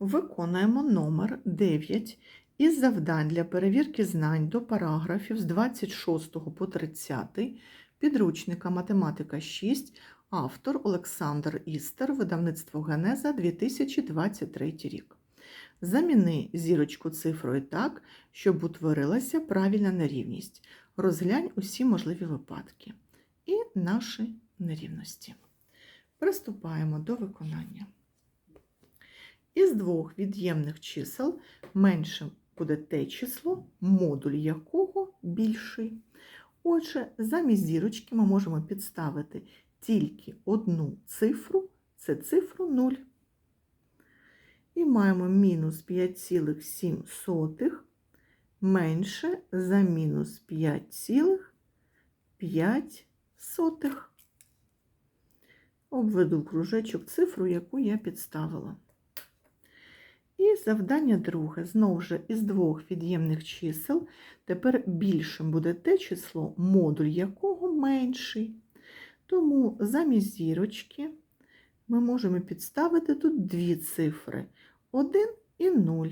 Виконуємо номер 9 із завдань для перевірки знань до параграфів з 26 по 30 підручника Математика 6, автор Олександр Істер, видавництво Генеза 2023 рік. Заміни зірочку цифрою так, щоб утворилася правильна нерівність. Розглянь усі можливі випадки і наші нерівності. Приступаємо до виконання. Із двох від'ємних чисел меншим буде те число, модуль якого більший. Отже, замість зірочки ми можемо підставити тільки одну цифру, це цифру 0. І маємо мінус 5,7 менше за мінус 5,5. Обведу кружечок цифру, яку я підставила. І завдання друге. Знову ж із двох від'ємних чисел. Тепер більшим буде те число, модуль якого менший. Тому замість зірочки ми можемо підставити тут дві цифри 1 і 0.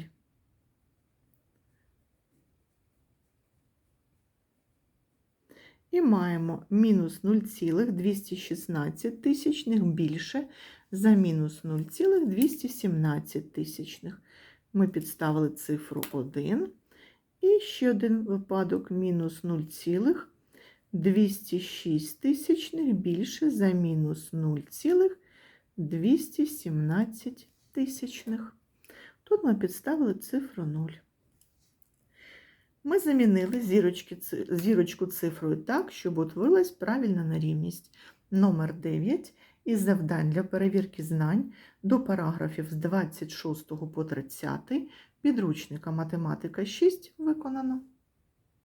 І маємо мінус 0,216 тисячних більше за мінус 0,217 тисячних. Ми підставили цифру 1. І ще один випадок мінус 0,206 тисячних більше за мінус 0,217 тисячних. Тут ми підставили цифру 0. Ми замінили зірочки, зірочку цифрою так, щоб утворилась правильна нарівність Номер 9 із завдань для перевірки знань до параграфів з 26 по 30 підручника Математика 6 виконано.